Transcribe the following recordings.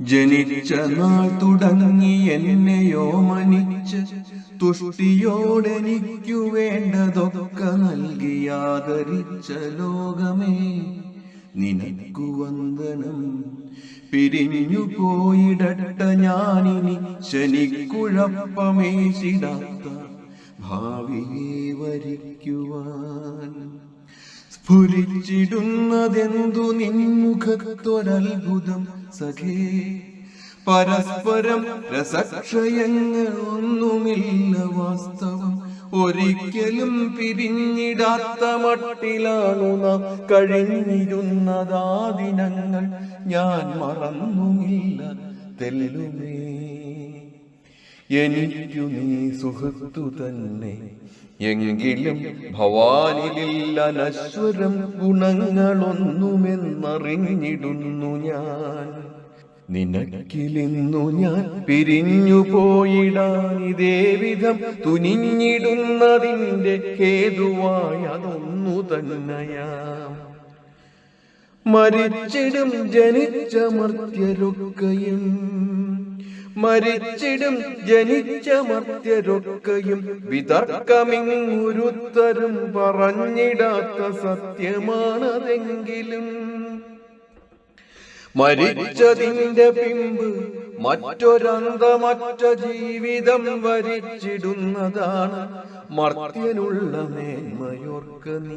ജനിച്ച നാൾ തുടങ്ങി എന്നെയോ മനിച്ച് തുഷ്ടിയോടെനിക്കു വേണ്ടതൊക്കെ നൽകിയാദരിച്ച ലോകമേ നിനക്കു വന്ദനം. പിരിഞ്ഞു പോയിടട്ട ഞാനിനി ശനിക്കുഴപ്പമേശിടാത്ത ഭാവിയെ വരിക്കുവാൻ. സ്ഫുരിച്ചിടുന്നതെന്തു നിൻമുഖത്തൊരത്ഭുതം സഖേ? പരസ്പരം രസക്ഷയങ്ങൾ ഒന്നുമില്ല വാസ്തവം. ഒരിക്കലും പിരിഞ്ഞിടാത്ത മട്ടിലാണു നാം കഴിഞ്ഞിരുന്നതാ ദിനങ്ങൾ ഞാൻ മറന്നുമില്ല തെല്ലുമേ. എനിക്കു നീ സുഹൃത്തു തന്നെ. എങ്കിലും ഭവാനിലില്ല നശ്വരം ഗുണങ്ങളൊന്നുമെന്നറിഞ്ഞിടുന്നു ഞാൻ. നിനക്കിലിന്നു ഞാൻ പിരിഞ്ഞു പോയിടാൻ ഇതേ വിധം തുനിഞ്ഞിടുന്നതിന്റെ ഹേതുവായ അതൊന്നു തന്നെയാം. മരിച്ചിടും ജനിച്ച മർത്യരൊക്കെയും മരിച്ചിടും ജനിച്ച മർത്യരൊക്കെയും വിതർക്കമിങ്ങുരുത്തരും പറഞ്ഞിടാത്ത സത്യമാണതെങ്കിലും. മരിച്ചതിന്റെ പിമ്പ് മറ്റൊരന്തമറ്റ ജീവിതം വരിച്ചിടുന്നതാണ് മർത്യനുള്ള മേന്മയോർക്ക് നീ.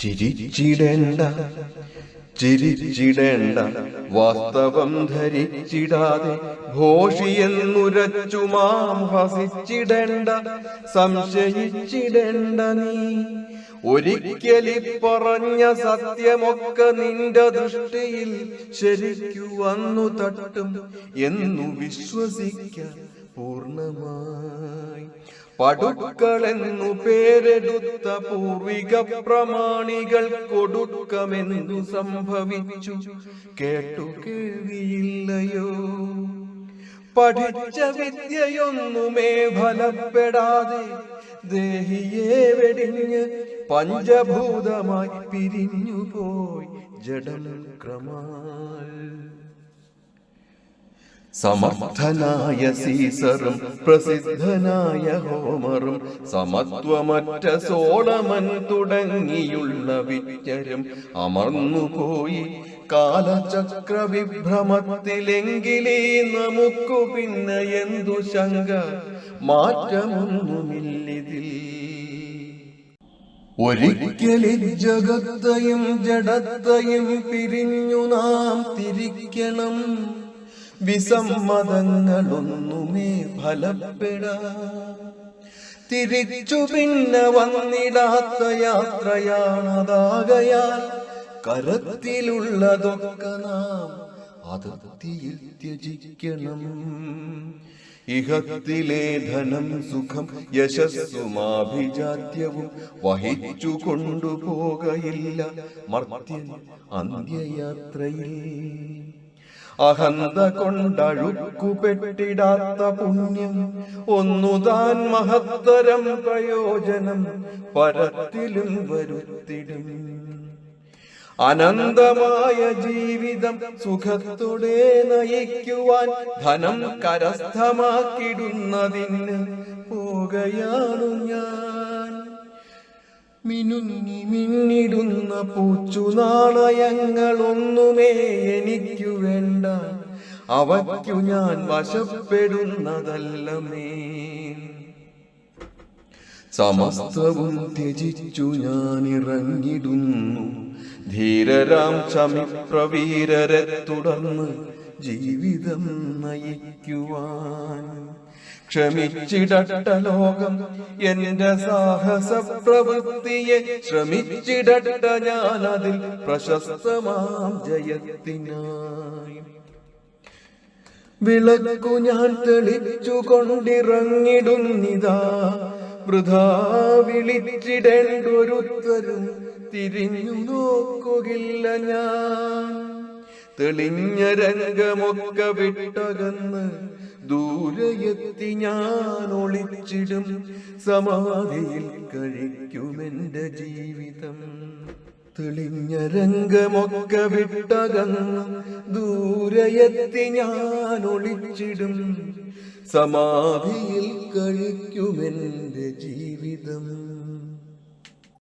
ചിരിച്ചിടേണ്ട ചിരിച്ചിടേണ്ട. വാസ്തവം ധരിച്ചിടാതെ ഭോഷിയെന്നുരച്ചു മാം ഹസിച്ചിടേണ്ട. സംശയിച്ചിടേണ്ട നീ. ഒരിക്കലി പറഞ്ഞ സത്യമൊക്കെ നിന്റെ ദൃഷ്ടിയിൽ ശരിക്കു വന്നു തട്ടും എന്നു വിശ്വസിക്ക പൂർണമായി പടുക്കളെന്നു പേരെടുത്ത പൂർവിക പ്രമാണികൾ കൊടുക്കമെന്നു സംഭവിച്ചു. കേട്ടു കേൾവിയില്ലയോ? പഠിച്ച വിദ്യയൊന്നുമേ ഫലപ്പെടാതെ ദേഹിയെ വെടിഞ്ഞ് പഞ്ചഭൂതമായി പിരിഞ്ഞുപോയി ജഡം ക്രമാൽ. സമർത്ഥനായ സീസറും പ്രസിദ്ധനായ ഹോമറും സമത്വമറ്റ സോളമൻ തുടങ്ങിയുള്ള വിജ്ഞരും അമർന്നുപോയി കാലചക്ര വിഭ്രമത്തിലെങ്കിലേ നമുക്കു പിന്നെ എന്തു ശങ്ക? മാറ്റമൊന്നുമില്ലിതിൽ. ഒരിക്കലിൽ ജഗത്തയും ജഡത്തയും പിരിഞ്ഞു നാം തിരിക്കണം. വിസമ്മതങ്ങളൊന്നുമേ ഫലപ്പെടാ. തിരിച്ചു പിന്നെ വന്നിടാത്ത യാത്രയാണതാകയാൽ കരത്തിലുള്ളതൊക്കെ നാം അതിർത്തിയിൽ ത്യജിക്കണം. ഇഹത്തിലെ ധനം സുഖം യശസ്സുമാഭിജാത്യവും വഹിച്ചു കൊണ്ടുപോകയില്ല മർത്യൻ അന്ത്യയാത്രയിൽ. അഹന്ത കൊണ്ടഴുക്കുപെട്ടിടാത്ത പുണ്യം ഒന്നുതാൻ മഹത്തരം പ്രയോജനം പരത്തിലും വരുത്തിടും. അനന്തമായ ജീവിതം സുഖത്തോടെ നയിക്കുവാൻ ധനം കരസ്ഥമാക്കിടുന്നതിന് പോകുകയാണു ഞാൻ. മിനുങ്ങി മിന്നിടുന്ന പൂച്ചു നാണയങ്ങളൊന്നുമേ എനിക്കു വേണ്ട. അവയ്ക്കു ഞാൻ വശപ്പെടുന്നതല്ലമേ സമസ്തവും ത്യജിച്ചു ഞാൻ ഇറങ്ങിടുന്നു ധീരരാം ക്ഷമിപ്രവീരരെ തുടർന്ന് ജീവിതം നയിക്കുവാൻ. ക്ഷമിച്ചിടട്ട ലോകം. എന്റെ സാഹസ പ്രവൃത്തിയെ ശ്രമിച്ചിടട്ട ഞാനതിൽ പ്രശസ്തമാം ജയത്തിനായി. വിളക്കു ഞാൻ തെളിച്ചു കൊണ്ടിറങ്ങിടുന്നിതാ വൃഥാ വിളിച്ചിടേണ്ടൊരുത്തരും തിരിഞ്ഞു നോക്കുകില്ല ഞാൻ. തെളിഞ്ഞ രംഗമൊക്കെ വിട്ടകന്ന് ദൂരയെത്തി ഞാൻ ഒളിച്ചിടും. സമാധിയിൽ കഴിക്കുമെന്റെ ജീവിതം. തെളിഞ്ഞ രംഗമൊക്കെ വിട്ടകന്ന്. ദൂരയെത്തി ഞാൻ ഒളിച്ചിടും. സമാധിയിൽ കഴിക്കുമെന്റെ ജീവിതം.